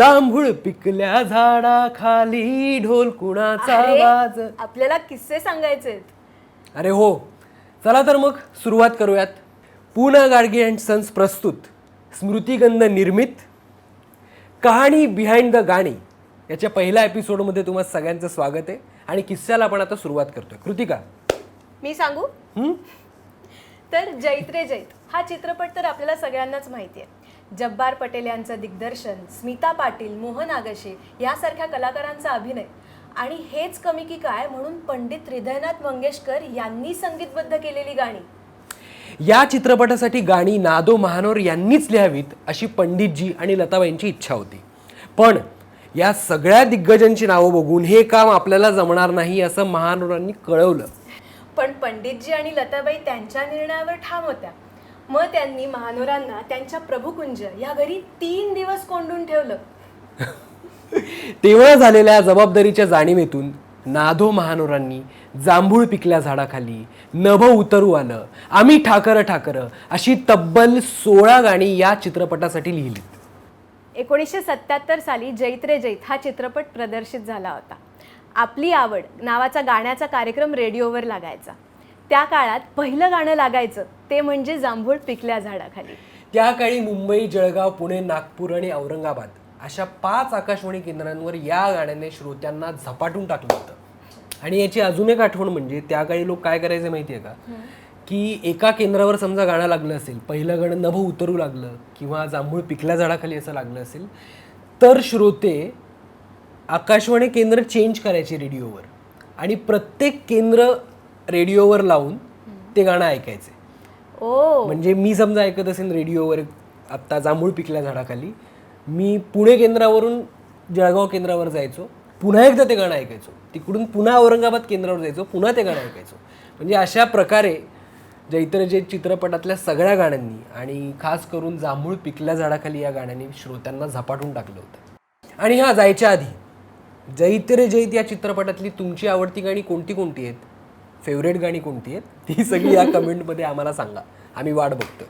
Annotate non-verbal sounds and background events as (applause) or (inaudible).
जांभूळ पिकल्या झाडाखाली ढोल कुणाचा अरे, वाज आपल्याला किस्से सांगायचे अरे हो चला तर मग सुरुवात करूयात. पूना गाडगे अँड सन्स प्रस्तुत स्मृतिगंध निर्मित कहाणी बिहाइंड द गाणी. याच्या पहिल्या एपिसोडमध्ये तुम्हा सगळ्यांचं स्वागत आहे आणि किस्स्याला आपण आता सुरुवात करतोय. कृतिका. मी सांगू? हं? तर जैत रे जैत हा चित्रपट तर आपल्याला सगळ्यांनाच माहिती आहे. जब्बार पटेल यांचं दिग्दर्शन स्मिता पाटील मोहन आगशे यासारख्या कलाकारांचा अभिनय. आणि हेच कमी की काय म्हणून पंडित हृदयनाथ मंगेशकर यांनी संगीतबद्ध केलेली गाणी. या चित्रपटासाठी गाणी नादो महानोर यांनीच लिहावीत अशी पंडितजी आणि लताबाईंची इच्छा होती. पण या सगळ्या दिग्गजांची नावं बघून हे काम आपल्याला जमणार नाही असं महानोरांनी कळवलं. पण पंडितजी आणि लताबाई त्यांच्या निर्णयावर ठाम होत्या. मग त्यांनी महानोरांना त्यांच्या प्रभुकुंज या घरी तीन दिवस कोंडून ठेवलं. (laughs) तेव्हा झालेल्या जबाबदारीच्या जाणीवेतून नाधो महानोरांनी जांभूळ पिकल्या झाडाखाली नभ उतरू आलं. आम्ही ठाकर ठाकर अशी तब्बल सोळा गाणी या चित्रपटासाठी लिहिलीत. एकोणीसशे सत्याहत्तर साली जैत रे जैत हा चित्रपट प्रदर्शित झाला होता. आपली आवड नावाचा गाण्याचा कार्यक्रम रेडिओवर लागायचा. त्या काळात पहिलं गाणं लागायचं ते म्हणजे जांभूळ पिकल्या झाडाखाली. त्या काळी मुंबई जळगाव पुणे नागपूर आणि औरंगाबाद अशा पाच आकाशवाणी केंद्रांवर या गाण्याने श्रोत्यांना झपाटून टाकलं होतं. आणि याची अजून एक आठवण म्हणजे त्या काळी लोक काय करायचे माहिती आहे का की एका केंद्रावर समजा गाणं लागलं असेल पहिलं गाणं नभ उतरू लागलं किंवा जांभूळ पिकल्या झाडाखाली असं लागलं असेल तर श्रोते आकाशवाणी केंद्र चेंज करायचे रेडिओवर. आणि प्रत्येक केंद्र रेडिओवर लावून ते गाणं ऐकायचे. ओ. म्हणजे मी समजा ऐकत असेल रेडिओवर आत्ता जांभूळ पिकल्या झाडाखाली मी पुणे केंद्रावरून जळगाव केंद्रावर जायचो पुन्हा एकदा ते गाणं ऐकायचो. तिकडून पुन्हा औरंगाबाद केंद्रावर जायचो पुन्हा ते गाणं ऐकायचो. म्हणजे अशा प्रकारे जैत्र जे चित्रपटातल्या सगळ्या गाण्यांनी आणि खास करून जांभूळ पिकल्या झाडाखाली या गाण्याने श्रोत्यांना झपाटून टाकलं होतं. आणि हा जायच्या आधी जैत रे जैत या चित्रपटातली तुमची आवडती गाणी कोणती कोणती आहेत? फेवरेट गाणी कोणती आहेत? ती सगळी या (laughs) कमेंटमध्ये आम्हाला सांगा. आम्ही वाट बघतो